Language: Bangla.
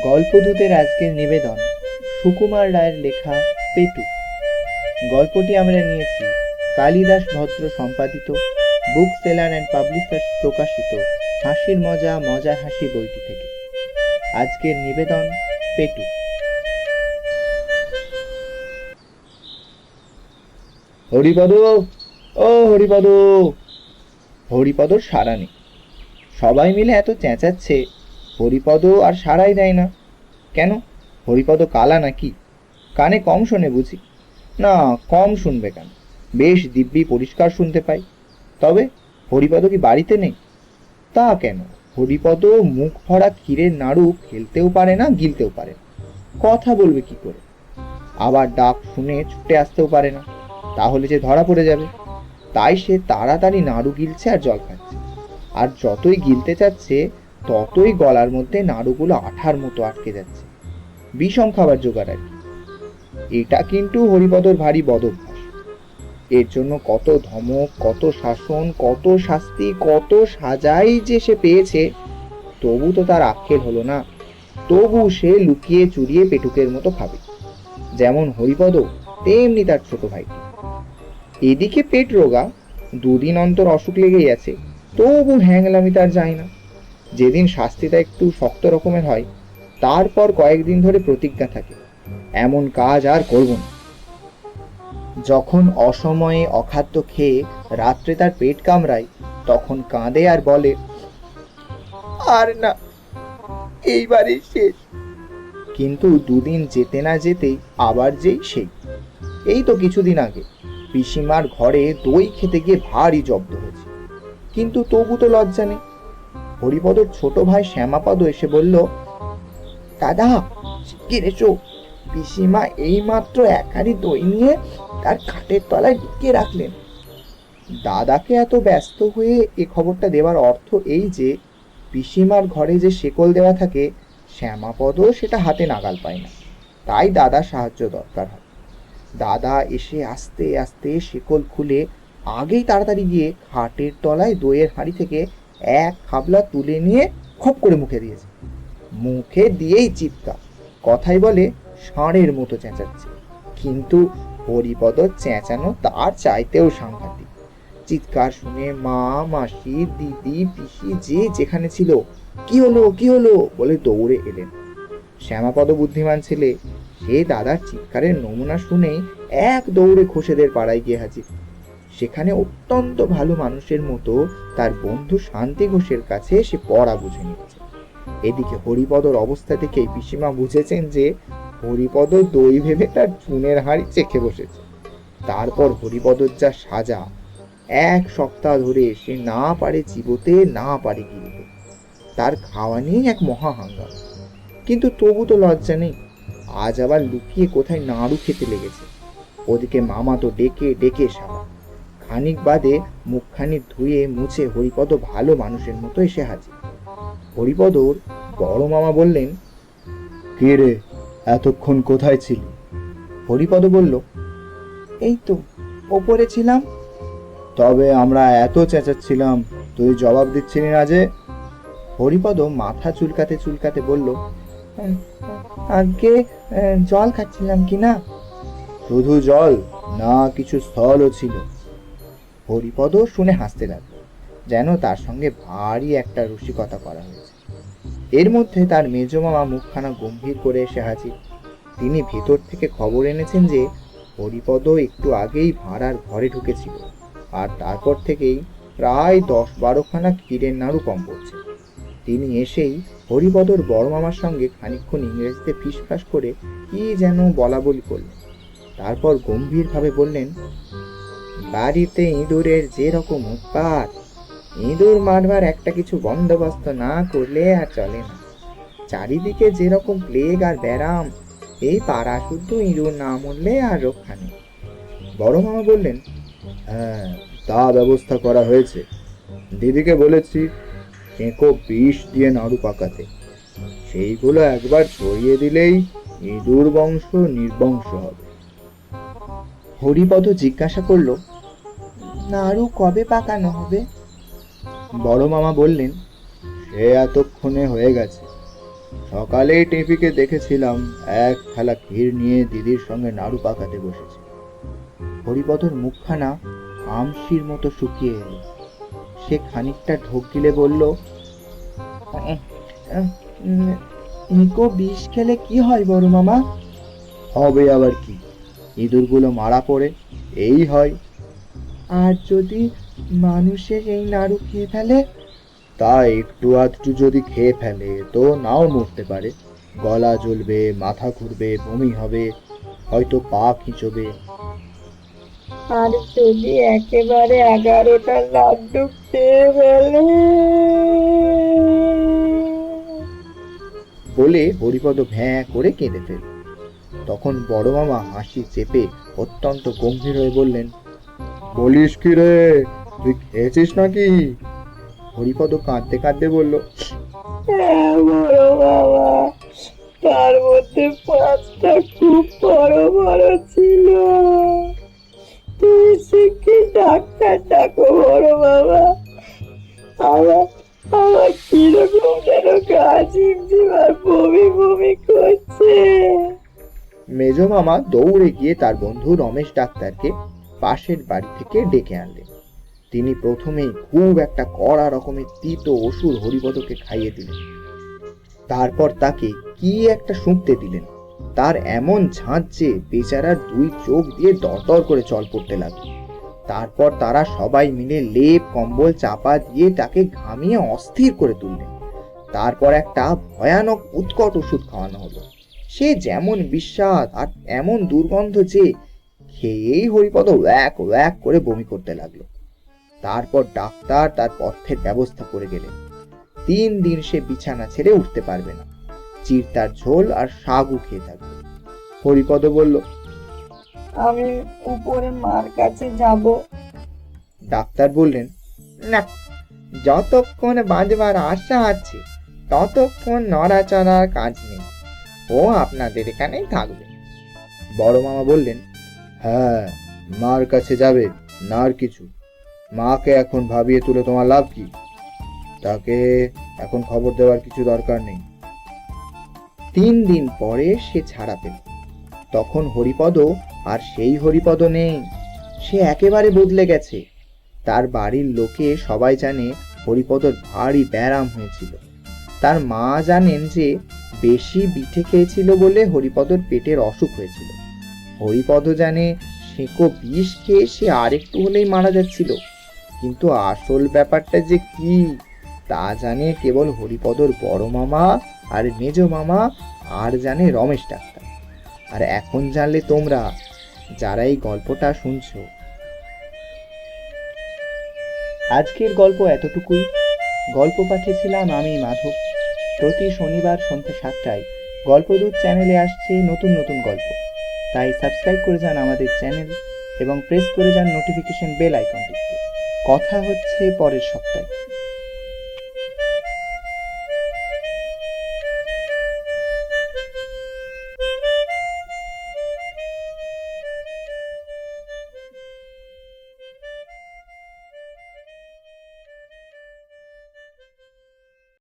গল্পদূতের আজকের নিবেদন সুকুমার রায়ের লেখা পেটু গল্পটি আমরা নিয়েছি কালিদাস ভদ্র সম্পাদিত বুক সেলার অ্যান্ড পাবলিশার্স প্রকাশিত হাসির মজা, মজার হাসি বইটি থেকে। আজকের নিবেদন পেটু হরিপদ, ও হরিপদ। হরিপদর সারা নেই। সবাই মিলে এত চেঁচাচ্ছে হরিপদ আর সারাই দেয় না। কেন? হরিপদ কালা নাকি? কানে কম শোনে বুঝি। না, কম শুনবে কেন? বেশ দিব্যি পরিষ্কার শুনতে পাই। তবে হরিপদ কি বাড়িতে নেই? তা কেন? হরিপদ মুখ ভরা ক্ষীরের নাড়ু খেলতেও পারে না, গিলতেও পারে কথা বলবে কি করে? আবার ডাক শুনে ছুটে আসতেও পারে না। তাহলে যে ধরা পড়ে যাবে। তাই সে তাড়াতাড়ি নাড়ু গিলছে আর জল খাচ্ছে। আর যতই গিলতে চাচ্ছে ততই গলার মধ্যে নাড়ুগুলো আঠার মতো আটকে যাচ্ছে। বিষম খাবার জোগাড় আর এটা কিন্তু হরিপদর ভারী বদভ্যাস। এর জন্য কত ধমক, কত শাসন, কত শাস্তি, কত সাজাই যে সে পেয়েছে, তবু তো তার আক্ষের হলো না। তবু সে লুকিয়ে চুরিয়ে পেটুকের মতো খাবে। যেমন হরিপদ, তেমনি তার ছোট ভাই এদিকে পেট রোগা, দুদিন অন্তর অসুখ লেগেই আছে, তবু হ্যাংলামি তার যায় না। যেদিন শাস্তিটা একটু শক্ত রকমের হয়, তারপর কয়েকদিন ধরে প্রতিজ্ঞা থাকে। এমন কাজ আর করব না। যখন অসময়ে অখাদ্য খেয়ে রাত্রে তার পেট কামড়ায়, তখন কাঁদে আর বলে, আর না, এইবারই শেষ। কিন্তু দুদিন যেতে না যেতেই আবার যেই সেই। এই তো কিছুদিন আগে পিসিমার ঘরে দই খেতে গিয়ে ভারী জব্দ হয়েছে। কিন্তু তবু তো লজ্জা নেই। হরিপদর ছোট ভাই শ্যামাপদ এসে বলল, দাদা, শিগগির এসো। পিসিমা এইমাত্র এক হাঁড়ি দই নিয়ে তার খাটের তলায় ঢুকিয়ে রাখলেন। দাদাকে এত ব্যস্ত হয়ে এ খবরটা দেওয়ার অর্থ এই যে, পিসিমার ঘরে যে শেকল দেওয়া থাকে, শ্যামাপদও সেটা হাতে নাগাল পায় না। তাই দাদার সাহায্য দরকার হয়। দাদা এসে আস্তে আস্তে শেকল খুলে আগেই তাড়াতাড়ি গিয়ে খাটের তলায় দইয়ের হাঁড়ি থেকে এক হাবলা তুলে নিয়ে খপ করে মুখে দিয়েছে। মুখে দিয়েই চিৎকার। কথাই বলে ষাঁড়ের মতো চেঁচাচ্ছে। কিন্তু হরিপদ চেঁচানো তার চাইতেও সাংঘাতিক। চিৎকার শুনে মা, মাসি, দিদি, পিসি, যে যেখানে ছিল, কি হলো কি হলো? বলে দৌড়ে এলেন। শ্যামাপদ বুদ্ধিমান ছেলে, সে দাদার চিৎকারের নমুনা শুনেই এক দৌড়ে খোসেদের পাড়ায় গিয়ে হাজির। সেখানে অত্যন্ত ভালো মানুষের মতো তার বন্ধু শান্তি ঘোষের কাছে সে পড়া বুঝে নিয়েছে। এদিকে হরিপদর অবস্থা থেকেই পিসিমা বুঝেছেন যে হরিপদ দই ভেবে তার চুনের হাড়ি চেখে বসেছে। তারপর হরিপদর যা সাজা, এক সপ্তাহ ধরে সে না পারে চিবোতে না পারে গিলতে তার খাওয়া নিয়েই এক মহা হাঙ্গাম। কিন্তু তবু তো লজ্জা নেই। আজ আবার লুকিয়ে কোথায় নাড়ু খেতে লেগেছে। ওদিকে মামা তো ডেকে ডেকে সারা খানিক বাদে মুখখানি ধুয়ে মুছে হরিপদ ভালো মানুষের মতো এসে হাজির। হরিপদর বড় মামা বললেন কে রে এতক্ষণ কোথায় ছিলি? হরিপদ বলল এই তো ওপরে ছিলাম। তবে আমরা এত চেঁচাচ্ছিলাম তুই জবাব দিচ্ছিলি না যে? হরিপদ মাথা চুলকাতে চুলকাতে বলল আগে জল খাচ্ছিলাম কি না? শুধু জল না কিছু স্থলও ছিল। হরিপদ শুনে হাসতে লাগল, যেন তার সঙ্গে ভারী একটা রসিকতা করা হয়েছে। এর মধ্যে তার মেজ মামা মুখখানা গম্ভীর করে এসে হাজির। তিনি ভেতর থেকে খবর এনেছেন যে হরিপদ একটু আগেই ভাড়ার ঘরে ঢুকেছিল, আর তারপর থেকেই প্রায় দশ বারোখানা ক্ষীরের নাড়ু কম পড়ছে। তিনি এসেই হরিপদর বড় মামার সঙ্গে খানিকক্ষণ ইংরেজিতে ফিসফাস করে কি যেন বলা বলি করলেন। তারপর গম্ভীরভাবে বললেন বাড়িতে ইঁদুরের যেরকম উৎপাত ইঁদুর মারবার একটা কিছু বন্দোবস্ত না করলে আর চলে না। চারিদিকে যেরকম প্লেগ আর ব্যারাম এই পাড়া শুদ্ধ ইঁদুর না মরলে আর রক্ষা নেই। বড় মামা বললেন হ্যাঁ তা ব্যবস্থা করা হয়েছে। দিদিকে বলেছি কেঁকো বিষ দিয়ে নাড়ু পাকাতে। সেইগুলো একবার ছড়িয়ে দিলেই ইঁদুর বংশ নির্বংশ হবে। হরিপদ জিজ্ঞাসা করল নাড়ু কবে পাকানো হবে? বড় মামা বললেন সে এতক্ষণে হয়ে গেছে। সকালেই টেপিকে দেখেছিলাম এক থালা ক্ষীর নিয়ে দিদির সঙ্গে নাড়ু পাকাতে বসেছে। হরিপদর মুখখানা আমশির মতো শুকিয়ে এলো। সে খানিকটা ঢোক গিলে বলল ইকো বিষ খেলে কি হয় বড় মামা? হবে আবার কি। ইঁদুরগুলো মারা পড়ে এই হয় আর যদি মানুষের এই নাড়ু খেয়ে ফেলে? তা একটু আধটু যদি খেয়ে ফেলে তো নাও মরতে পারে। গলা জ্বলবে মাথা ঘুরবে বমি হবে হয়তো পা খিঁচবে আর যদি একেবারে এগারোটা লাড্ডু খেয়ে ফেলে। বলে হরিপদ ভ্যাঁ করে কেঁদে ফেল। তখন বড় মামা হাসি চেপে অত্যন্ত গম্ভীর হয়ে বললেন বলিস কি রে? তুই খেয়েছিস নাকি? হরিপদ কাঁদতে কাঁদতে বলল তার মধ্যে পাঁচটা খুব বড় বড় ছিল। তুমি শিখে ডাক্তার ডাকো বড় বাবা। আমার আমার কীরকম যেন গা ঝিমঝিম আর বমি বমি করছে। মেজ মামা দৌড়ে গিয়ে তার বন্ধু রমেশ ডাক্তারকে পাশের বাড়ি থেকে ডেকে আনলেন। তিনি প্রথমেই খুব একটা কড়া রকমের তিতো ওষুধ হরিপদকে খাইয়ে দিলেন। তারপর তাকে কি একটা শুঁকতে দিলেন, তার এমন ঝাঁজ যে বেচারার দুই চোখ দিয়ে দরদর করে জল পড়তে লাগল। তারপর তারা সবাই মিলে লেপ, কম্বল চাপা দিয়ে তাকে ঘামিয়ে অস্থির করে তুললেন। তারপর একটা ভয়ানক উৎকট ওষুধ খাওয়ানো হলো। সে যেমন বিস্বাদ আর এমন দুর্গন্ধ যে খেয়েই হরিপদ ওয়াক ওয়াক করে বমি করতে লাগল। তারপর ডাক্তার তার পথ্যের ব্যবস্থা করে গেলেন। তিন দিন সে বিছানা ছেড়ে উঠতে পারবে না। চিরতার ঝোল আর সাগু খেয়ে থাকবে। হরিপদ বলল আমি উপরে মার কাছে যাব। ডাক্তার বললেন না যতক্ষণ বাঁচবার আশা আছে ততক্ষণ নড়াচড়ার কাজ নেই। ও আপনাদের এখানেই থাকবে। বড় মামা বললেন হ্যাঁ মার কাছে যাবে না আর কিছু। মাকে এখন ভাবিয়ে তুলে তোমার লাভ কি? তাকে এখন খবর দেওয়ার কিছু দরকার নেই। তিন দিন পরে সে ছাড়া পেল। তখন হরিপদ আর সেই হরিপদ নেই। সে একেবারে বদলে গেছে। তার বাড়ির লোকে সবাই জানে হরিপদর ভারী ব্যারাম হয়েছিল। তার মা জানেন যে, বেশি বিঠে খেয়েছিল বলে হরিপদর পেটের অসুখ হয়েছিল। হরিপদ জানে সেঁকো বিষ খেয়ে সে আরেকটু হলেই মারা যাচ্ছিল। কিন্তু আসল ব্যাপারটা যে কি, তা জানে কেবল হরিপদর বড় মামা আর মেজ মামা, আর জানে রমেশ ডাক্তার। আর এখন জানলে তোমরা, যারা এই গল্পটা শুনছো। আজকের গল্প এতটুকুই। গল্প পাঠিয়েছিলাম আমি, মাধব। প্রতি শনিবার সন্ধ্যে সাতটায় গল্পদূত চ্যানেলে আসছে নতুন নতুন গল্প। তাই সাবস্ক্রাইব করে যান আমাদের চ্যানেল এবং প্রেস করে যান নোটিফিকেশন বেল আইকনটিকে কথা হচ্ছে পরের সপ্তাহে।